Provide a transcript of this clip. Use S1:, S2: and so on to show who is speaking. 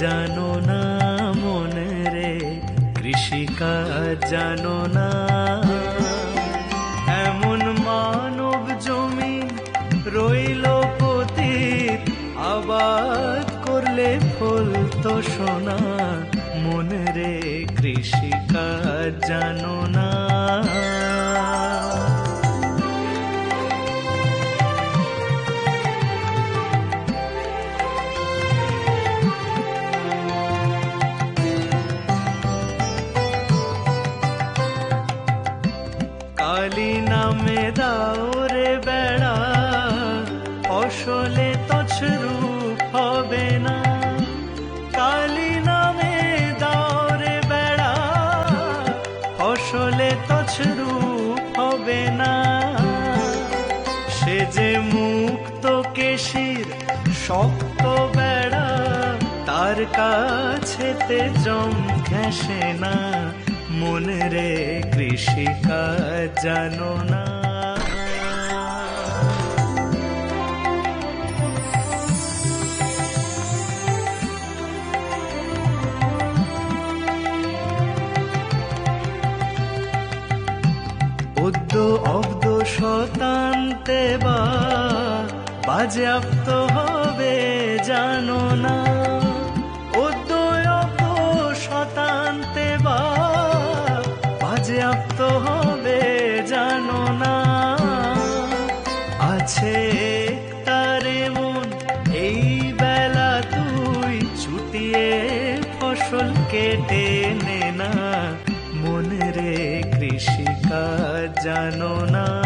S1: জানো না মন রে, কৃষিকা জানো না। এমন মানব জমি রইল পতীত, আবাদ করলে ফল তো সোনা। মন রে, কৃষিকা জানো না। কালি নামে দাওরে বেড়া, ফসলে তছরূপ হবে না। কালি নামে দাওরে বেড়া, ফসলে তছরূপ হবে না। সে যে মুক্ত কেশির শক্ত বেড়া, তার কাছেতে জম ঘেসে না। মনে রে কৃষিকাজ জানো না। উদ্য অব্দ শতান্তে বা বাজেয়াপ্ত হবে জানো না। আছে তারে মন। এই বেলা তুই ছুটিয়ে ফসল কেটে নে না। মনে রে কৃষিকা জানো না।